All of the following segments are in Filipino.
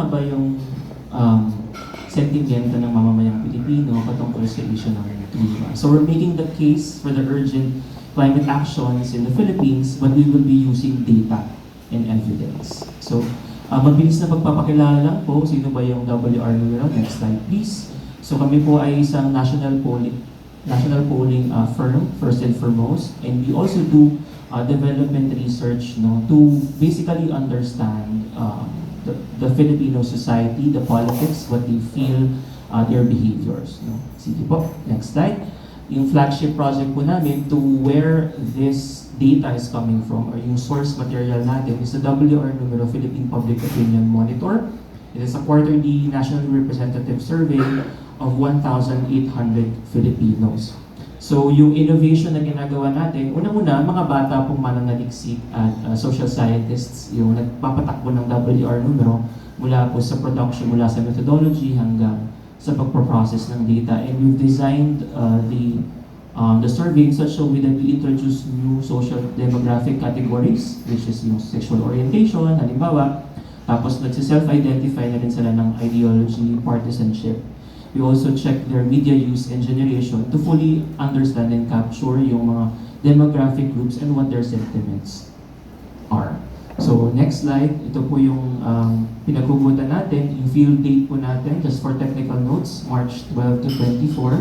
nga ba yung um, sentimento ng mamamayang Pilipino patungkol sa issue ng klima. So we're making the case for the urgent climate actions in the Philippines, but we will be using data and evidence. So, uh, mabilis na pagpapakilala po, sino ba yung WR numero? Next slide, please. So kami po ay isang national polling national polling uh, firm, first and foremost, and we also do uh, development research no, to basically understand uh, the, the Filipino society, the politics, what they feel, uh, their behaviors. No? Sige po, next slide. Yung flagship project po namin to where this data is coming from or yung source material natin is the WR numero Philippine Public Opinion Monitor. It is a quarterly nationally representative survey of 1,800 Filipinos. So yung innovation na ginagawa natin, unang-una, mga bata pong mananaliksik at uh, social scientists, yung nagpapatakbo ng WR numero mula po sa production, mula sa methodology hanggang sa pagproprocess ng data. And we've designed uh, the um, the survey in such a way that we introduce new social demographic categories, which is yung sexual orientation, halimbawa, tapos nagsi-self-identify na rin sila ng ideology, partisanship. We also check their media use and generation to fully understand and capture yung mga demographic groups and what their sentiments are. So next slide, ito po yung um, pinaghugutan natin, yung field date po natin, just for technical notes, March 12 to 24.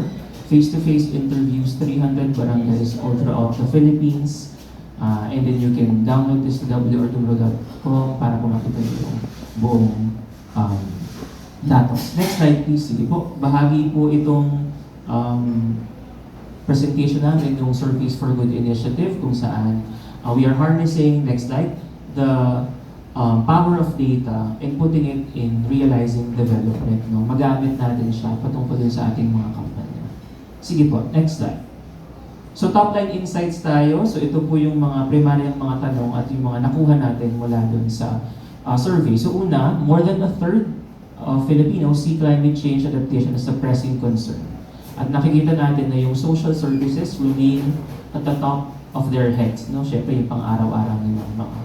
Face-to-face interviews, 300 barangays all throughout the Philippines. Uh, and then you can download this to www.tumro.com para po makita yung buong um, datos. Next slide please. Sige po. Bahagi po itong um, presentation namin yung Surveys for Good initiative kung saan uh, we are harnessing, next slide, the um, power of data and putting it in realizing development. No? Magamit natin siya patungkol sa ating mga kampanya. Sige po, next slide. So top line insights tayo. So ito po yung mga primaryang mga tanong at yung mga nakuha natin mula dun sa uh, survey. So una, more than a third of Filipinos see climate change adaptation as a pressing concern. At nakikita natin na yung social services remain at the top of their heads. No? Siyempre, yung pang-araw-araw nilang mga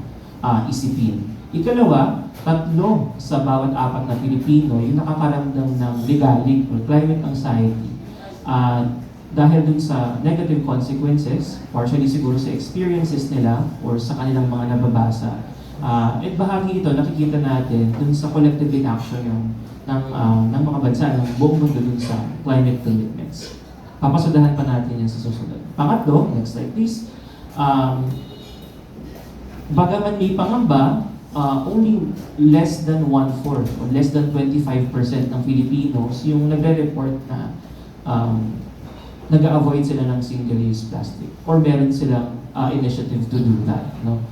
uh, isipin. Ikalawa, tatlo sa bawat apat na Pilipino yung nakakaramdam ng ligalig or climate anxiety. Uh, dahil dun sa negative consequences, partially siguro sa experiences nila or sa kanilang mga nababasa. Uh, at bahagi ito, nakikita natin dun sa collective inaction ng, ng, uh, ng mga bansa, ng buong mundo dun sa climate commitments. Papasadahan pa natin yan sa susunod. Pangatlo, next slide please. Um, bagaman may pangamba, uh, only less than one-fourth or less than 25% ng Filipinos yung nagre-report na um, nag-avoid sila ng single-use plastic or meron silang uh, initiative to do that. No?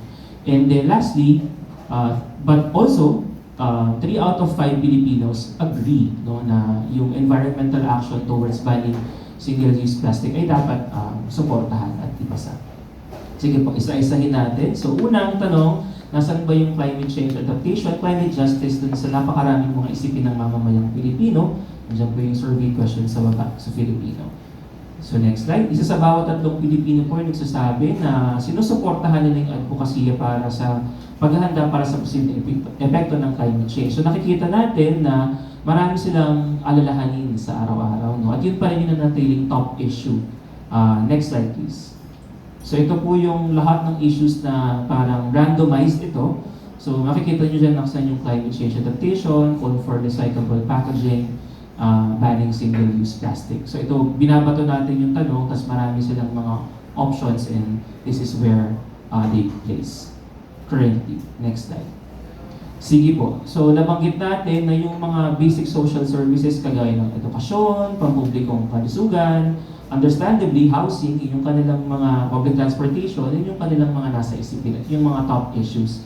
And then lastly, uh, but also, uh, 3 out of 5 Filipinos agree no, na yung environmental action towards banning single-use plastic ay dapat um, suportahan at ipasa. Sige po, isa-isahin natin. So unang tanong, nasan ba yung climate change adaptation, climate justice dun sa napakaraming mga isipin ng mamamayang Pilipino? Nandiyan po yung survey question sa baba sa Filipino. So next slide. Isa sa bawat tatlong Pilipino po ay nagsasabi na sinusuportahan nila yung advokasya para sa paghahanda para sa posibleng epekto, ng climate change. So nakikita natin na marami silang alalahanin sa araw-araw. No? At yun pa rin yung nanatiling top issue. Uh, next slide please. So ito po yung lahat ng issues na parang randomized ito. So makikita nyo dyan naksan yung climate change adaptation, call for recyclable packaging, uh, banning single-use plastic. So ito, binabato natin yung tanong, tapos marami silang mga options and this is where uh, they place currently. Next slide. Sige po. So nabanggit natin na yung mga basic social services kagaya ng edukasyon, pampublikong kalusugan, understandably, housing, yung kanilang mga public transportation, yun yung kanilang mga nasa isipin, yung mga top issues.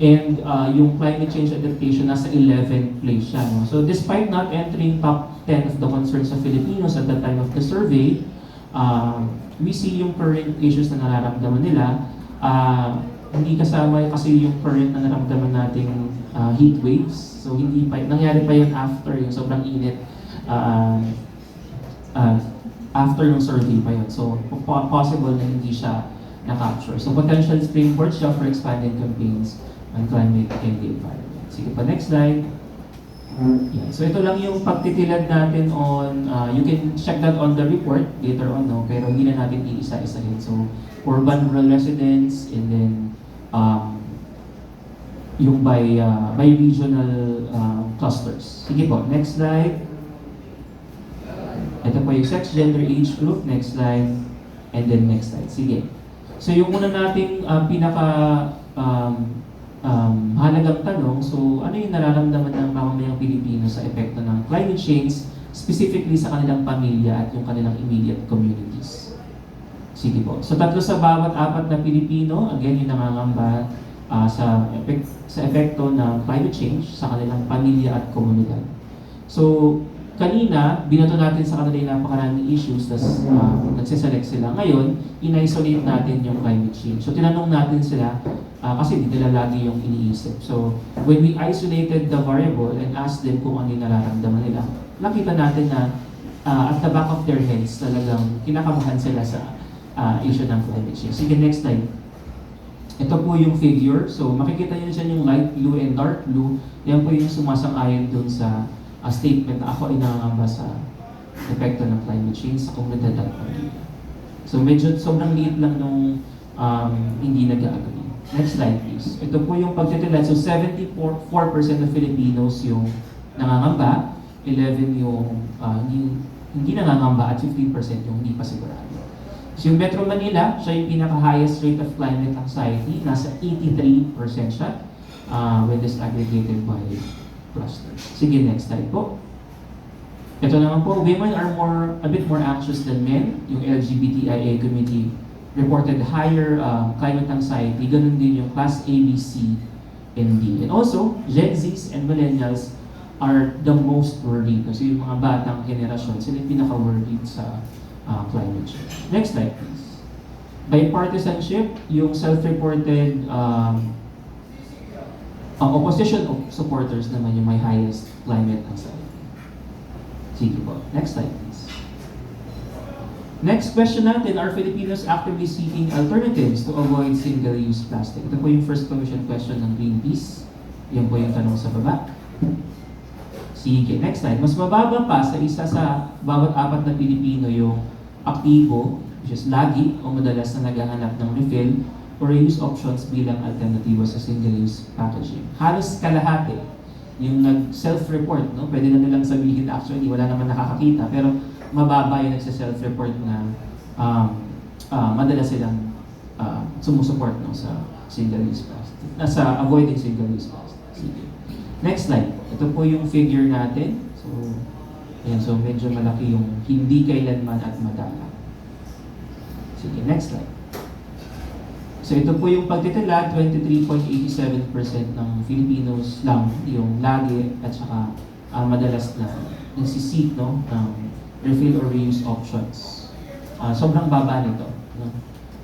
And uh, yung climate change adaptation nasa 11th place siya. No? So despite not entering top 10 of the concerns of Filipinos at the time of the survey, uh, we see yung current issues na nararamdaman nila. Uh, hindi kasama kasi yung current na nararamdaman nating uh, heat waves. So hindi pa, nangyari pa yun after yung sobrang init. Uh, uh, after yung survey pa yun. So, po- possible na hindi siya na-capture. So, potential springboard siya for expanded campaigns on climate and the environment. Sige pa, next slide. Yeah. So ito lang yung pagtitilad natin on, uh, you can check that on the report later on, no? pero hindi na natin iisa-isahin. So urban rural residents and then um, yung by, uh, by regional uh, clusters. Sige po, next slide. Ito po yung sex, gender, age group. Next slide. And then next slide. Sige. So yung una nating uh, pinaka um, um, halagang tanong, so ano yung nararamdaman ng mamamayang Pilipino sa epekto ng climate change, specifically sa kanilang pamilya at yung kanilang immediate communities? Sige po. So tatlo sa bawat apat na Pilipino, again yung nangangamba ah, sa, epek- sa epekto ng climate change sa kanilang pamilya at komunidad. So, kanina, binato natin sa kanila yung napakaraming issues, tapos uh, nagsiselect sila. Ngayon, in-isolate natin yung climate change. So, tinanong natin sila, ah, kasi di nila lagi yung iniisip. So, when we isolated the variable and asked them kung ano yung nararamdaman nila, nakita natin na ah, at the back of their heads, talagang kinakabahan sila sa ah, issue ng climate change. Sige, next slide. Ito po yung figure. So, makikita nyo dyan yung light blue and dark blue. Yan po yung sumasang-ayon dun sa ah, statement na ako ay nangangamba sa epekto ng climate change sa komunidad at pamilya. So, medyo sobrang liit lang nung um, hindi nag-agree. Next slide, please. Ito po yung pagtitilad. So, 74% of Filipinos yung nangangamba, 11 yung ah, hindi, hindi nangangamba, at 15% yung hindi pa sigurado. So yung Metro Manila, siya yung pinaka-highest rate of climate anxiety. Nasa 83% siya uh, when disaggregated by clusters. Sige, next slide po. Ito naman po, women are more a bit more anxious than men. Yung LGBTIA community reported higher um, climate anxiety. Ganun din yung class A, B, C, and D. And also, Gen Zs and millennials are the most worried. Kasi yung mga batang henerasyon, sila yung pinaka-worried sa uh, climate change. Next slide, please. Bipartisanship, yung self-reported um, ang opposition of supporters naman yung may highest climate anxiety. Sige po. Next slide, please. Next question natin, are Filipinos actively seeking alternatives to avoid single-use plastic? Ito po yung first commission question ng Greenpeace. Yan po yung tanong sa baba. Sige, next slide. Mas mababa pa sa isa sa bawat apat na Pilipino yung aktibo, which is lagi o madalas na naghahanap ng refill or reuse options bilang alternatibo sa single-use packaging. Halos kalahati yung nag-self-report, no? Pwede na nilang sabihin actually, wala naman nakakakita, pero mababa yung nagsa-self-report na um, ah, madalas silang ah, sumusuport no, sa single-use plastic, na sa avoiding single-use plastic. Next slide. Ito po yung figure natin. So, ayan, so medyo malaki yung hindi kailanman at madala. Sige, next slide. So ito po yung pagtitila, 23.87% ng Filipinos lang yung lagi at saka ah, madalas na nagsisik no, ng refill or reuse options. Ah, sobrang baba nito. No?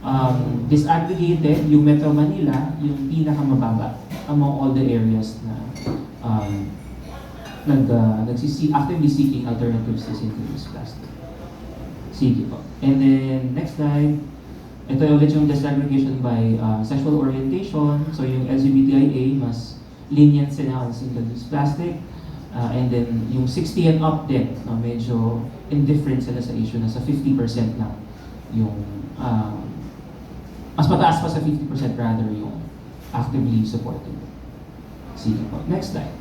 Um, disaggregated, yung Metro Manila, yung pinakamababa among all the areas na um, nag, uh, nagsisi, actively seeking alternatives to single-use plastic. Sige po. And then, next slide. Ito ulit yung disaggregation by uh, sexual orientation. So yung LGBTIA, mas lenient sila on single-use plastic. Uh, and then yung 60 and up din, no, medyo indifferent sila sa issue, nasa 50% lang yung um, mas mataas pa sa 50% rather yung actively supporting. Sige po. Next slide.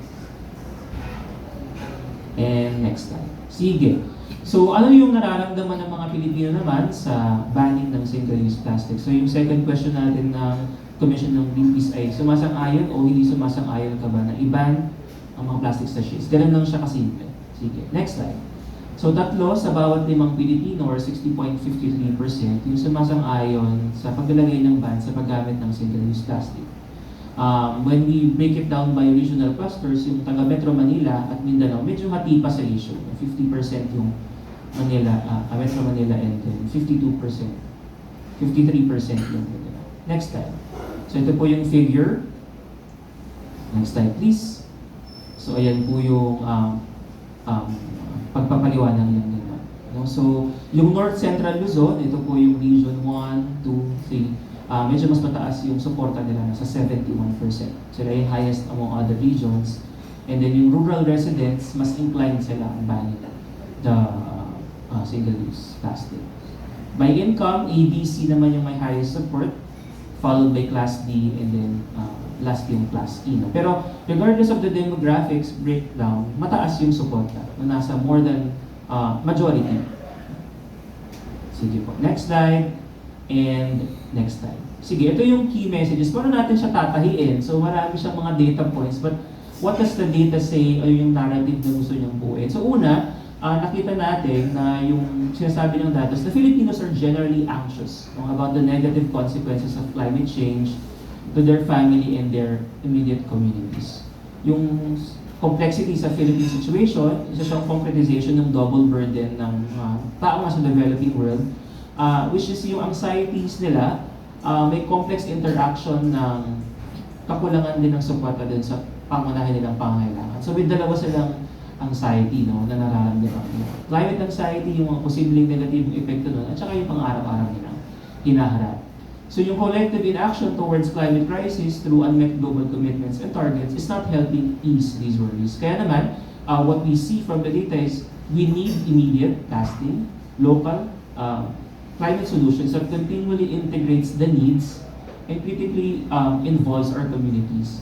And next slide. Sige. So, ano yung nararamdaman ng mga Pilipino naman sa banning ng single-use plastic? So, yung second question natin ng Commission ng Greenpeace ay sumasang-ayon o hindi sumasang-ayon ka ba na i-ban ang mga plastic sachets? Ganun lang siya kasimple. Sige. Next slide. So, tatlo sa bawat limang Pilipino or 60.53% yung sumasang-ayon sa paglalagay ng ban sa paggamit ng single-use plastic. Um, when we break it down by regional clusters, yung taga Metro Manila at Mindanao, medyo hati pa sa issue. 50% yung Manila, uh, Metro Manila and then 52%, 53% yung Mindanao. Next slide. So ito po yung figure. Next slide please. So ayan po yung um, um, pagpapaliwanag lang nila. No? So yung North Central Luzon, ito po yung Region 1, 2, 3, Ah, medyo mas mataas yung suporta nila, nasa 71%. Sila yung highest among other regions. And then yung rural residents, mas inclined sila ang ban the uh, single-use plastic. By income, ABC naman yung may highest support, followed by Class D, and then uh, last yung Class E. No? Pero regardless of the demographics breakdown, mataas yung suporta na nasa more than uh, majority. Sige po. Next slide. And next slide. Sige, ito yung key messages. Paano natin siya tatahiin? So marami siyang mga data points. But what does the data say o yung narrative na gusto niyang buuin? So una, ah, nakita natin na yung sinasabi ng datos, the Filipinos are generally anxious no, about the negative consequences of climate change to their family and their immediate communities. Yung complexity sa Philippine situation, isa siyang concretization ng double burden ng uh, tao nga sa developing world, uh, which is yung anxieties nila, uh, may complex interaction ng kakulangan din ng suporta din sa pangunahin nilang pangangailangan. So may dalawa silang anxiety no, na nararamdaman nila. Climate anxiety, yung mga posibleng negative epekto nun, at saka yung pang-araw-araw nilang hinaharap. So yung collective inaction towards climate crisis through unmet global commitments and targets is not helping ease these worries. Kaya naman, uh, what we see from the data is we need immediate, lasting, local uh, climate solutions that continually integrates the needs and critically um, involves our communities,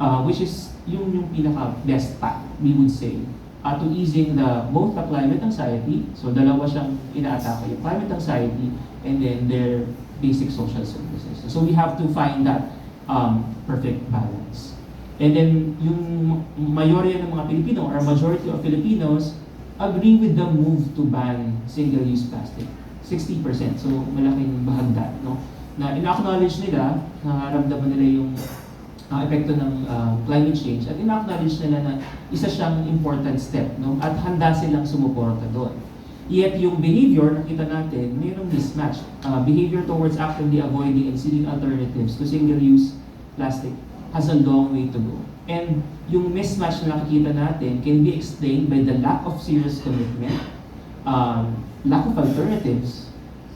uh, which is yung yung pinaka best path, we would say, uh, to easing the both the climate anxiety, so dalawa siyang inaatake, yung climate anxiety and then their basic social services. So we have to find that um, perfect balance. And then yung mayorya ng mga Pilipino or majority of Filipinos agree with the move to ban single-use plastic. 60%. So malaking bahagdan, no? Na in-acknowledge nila, nararamdaman nila yung uh, epekto ng uh, climate change at in-acknowledge nila na isa siyang important step, no? At handa silang sumuporta doon. Yet yung behavior, nakita natin, mayroong mismatch. Uh, behavior towards actively avoiding and seeking alternatives to single-use plastic has a long way to go. And yung mismatch na nakikita natin can be explained by the lack of serious commitment, um, lack of alternatives,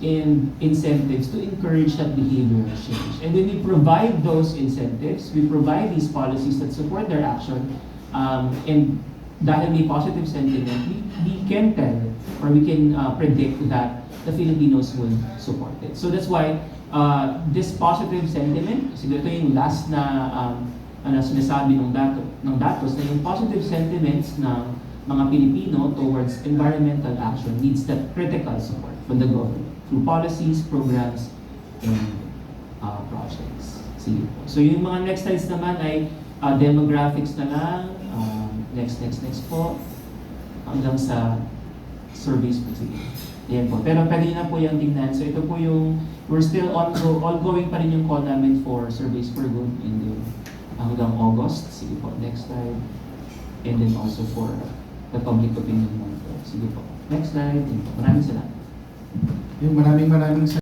and incentives to encourage that behavior change. And when we provide those incentives, we provide these policies that support their action, um, and dahil may positive sentiment, we, we can tell or we can uh, predict that the Filipinos will support it. So that's why uh, this positive sentiment, siguro ito yung last na um, ano, sinasabi ng, dato, ng datos, na yung positive sentiments ng mga Pilipino towards environmental action needs that critical support from the government through policies, programs, and uh, projects. Sige po. So yung mga next slides naman ay uh, demographics na lang. Um, next, next, next po. Hanggang sa surveys po. Sige. Yan po. Pero pwede na po yung tingnan. So ito po yung, we're still on, ongoing pa rin yung call namin for surveys for good in the, hanggang August. Sige po. Next slide. And then also for the public opinion monitor. Sige po. Next slide. Maraming salamat. Yung maraming maraming